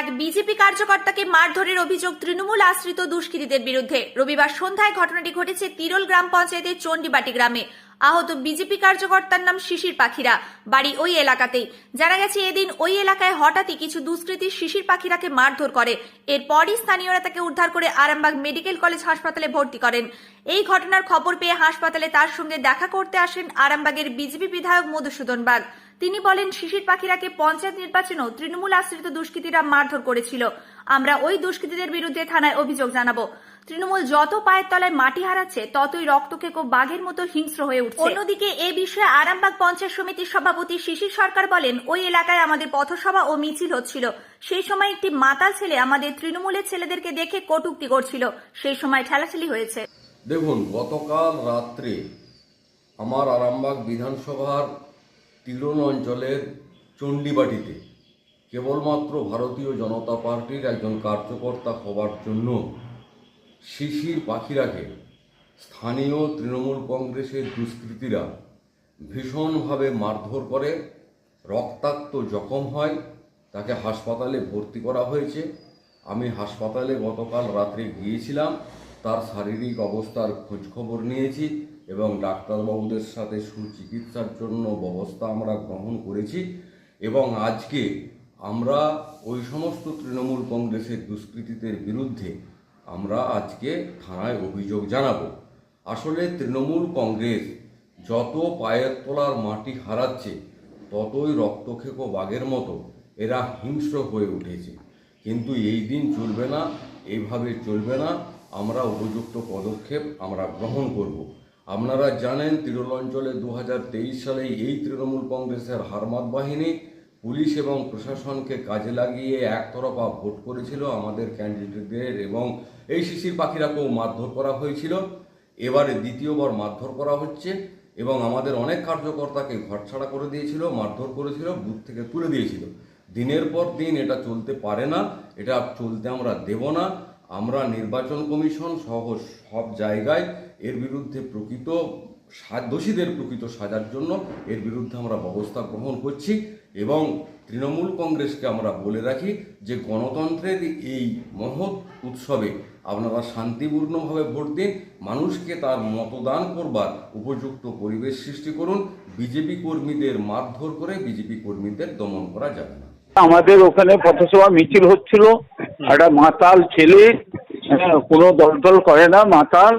এক বিজেপি কার্যকর্তাকে মারধরের অভিযোগ তৃণমূল আশ্রিত দুষ্কৃতীদের বিরুদ্ধে। রবিবার সন্ধ্যায় ঘটনাটি ঘটেছে তিরল গ্রাম পঞ্চায়েতের চণ্ডীবাটি গ্রামে। আহত বিজেপি কার্যকর্তার নাম শিশির পাখিরা, বাড়ি ওই এলাকাতেই। জানা গেছে, এদিন ওই এলাকায় হঠাৎই কিছু দুষ্কৃতী শিশির পাখিরাকে মারধর করে। এরপরই স্থানীয়রা তাকে উদ্ধার করে আরামবাগ মেডিকেল কলেজ হাসপাতালে ভর্তি করেন। এই ঘটনার খবর পেয়ে হাসপাতালে তার সঙ্গে দেখা করতে আসেন আরামবাগের বিজেপি বিধায়ক মধুসূদন বাগ। তিনি বলেন শিশির পাখিরাকে পঞ্চায়েত নির্বাচনেও তৃণমূল আশ্রিত দুষ্কৃতীরা মারধর করেছিল। আমরা ওই দুষ্কৃতীদের বিরুদ্ধে থানায় অভিযোগ জানাব। তৃণমূল যত পায়ের তলায় মাটি হারাচ্ছে ততই রক্তকেকো বাঘের মতো হিংস্র হয়ে উঠছে। অন্যদিকে এ বিষয়ে আরামবাগ পঞ্চায়েত সমিতির সভাপতি শিশির সরকার বলেন ওই এলাকায় আমাদের পথসভা ও মিছিল হচ্ছিল। সেই সময় একটি মাতাল ছেলে আমাদের তৃণমূলের ছেলেদেরকে দেখে কটূক্তি করছিল। সেই সময় ঠেলাঠেলি হয়েছে। দেখুন গতকাল রাত্রে আমার আরামবাগ বিধানসভার তিরন অঞ্চলের চণ্ডীবাটিতে কেবলমাত্র ভারতীয় জনতা পার্টির একজন কার্যকর্তা হবার জন্য শিশির পাখিরাকে স্থানীয় তৃণমূল কংগ্রেসের দুষ্কৃতীরা ভীষণভাবে মারধর করে, রক্তাক্ত জখম হয়, তাকে হাসপাতালে ভর্তি করা হয়েছে। আমি হাসপাতালে গতকাল রাত্রে গিয়েছিলাম। তার শারীরিক অবস্থার খোঁজখবর নিয়েছি এবং ডাক্তারবাবুদের সাথে সুচিকিৎসার জন্য ব্যবস্থা আমরা গ্রহণ করেছি এবং আজকে আমরা ওই সমস্ত তৃণমূল কংগ্রেসের দুষ্কৃতীদের বিরুদ্ধে আমরা আজকে থানায় অভিযোগ জানাব। আসলে তৃণমূল কংগ্রেস যত পায়ের তোলার মাটি হারাচ্ছে, ততই রক্তক্ষেকো বাঘের মতো। এরা হিংস্র হয়ে উঠেছে। কিন্তু এই দিন চলবে না এইভাবে চলবে না। আমরা উপযুক্ত পদক্ষেপ আমরা গ্রহণ করব। আপনারা জানেন তিরল অঞ্চলে দু সালে এই তৃণমূল কংগ্রেসের হারমাত বাহিনী পুলিশ এবং প্রশাসনকে কাজে লাগিয়ে একতরফা ভোট করেছিল আমাদের ক্যান্ডিডেটদের এবং এই শিশির পাখিরাকেও মারধর করা হয়েছিল। এবারে দ্বিতীয়বার মারধর করা হচ্ছে এবং আমাদের অনেক কার্যকর্তাকে ঘরছাড়া করে দিয়েছিল, মারধর করেছিল, বুথ থেকে তুলে দিয়েছিল। দিনের পর দিন এটা চলতে পারে না, এটা চলতে আমরা দেব না। আমরা নির্বাচন কমিশন সহ সব জায়গায় এর বিরুদ্ধে প্রকৃত দোষীদের প্রকৃত সাজার জন্য এর বিরুদ্ধে আমরা ব্যবস্থা গ্রহণ করছি এবং তৃণমূল কংগ্রেসকে আমরা বলে রাখি যে গণতন্ত্রের এই মহৎ উৎসবে আপনারা শান্তিপূর্ণভাবে ভোট দিন, মানুষকে তার মতদান করবার উপযুক্ত পরিবেশ সৃষ্টি করুন, বিজেপি কর্মীদের মারধর করে বিজেপি কর্মীদের দমন করা যাবে না। আমাদের ওখানে পথসভা মিছিল হচ্ছিল। একটা মাতাল ছেলে হ্যাঁ, কোনো দলটল করে না মাতাল।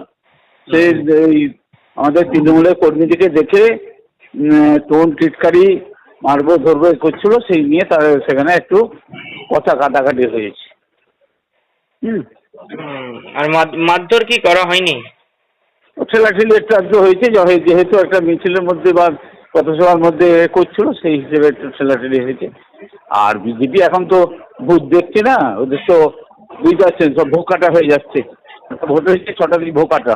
সে আমাদের তৃণমূলের কর্মীদেরকে দেখে টোন টিটকারি মারবো ধরবো করছিল। সেই নিয়ে তার সেখানে একটু কথা কাটাকাটি হয়েছে। হুম। আর মার- মারধর কি করা হয়নি? ঠেলাঠেলি একটু একটু হয়েছে যেহেতু একটা মিছিলের মধ্যে বা পথসভার মধ্যে এ করছিল, সেই হিসেবে একটু ঠেলাঠেলি হয়েছে। আর বিজেপি এখন তো ভোট দেখছে না, ওদের তো বুঝতে পারছেন, সব ভোকাটা হয়ে যাচ্ছে। ভোট হয়েছে ছটা দিন ভোকাটা।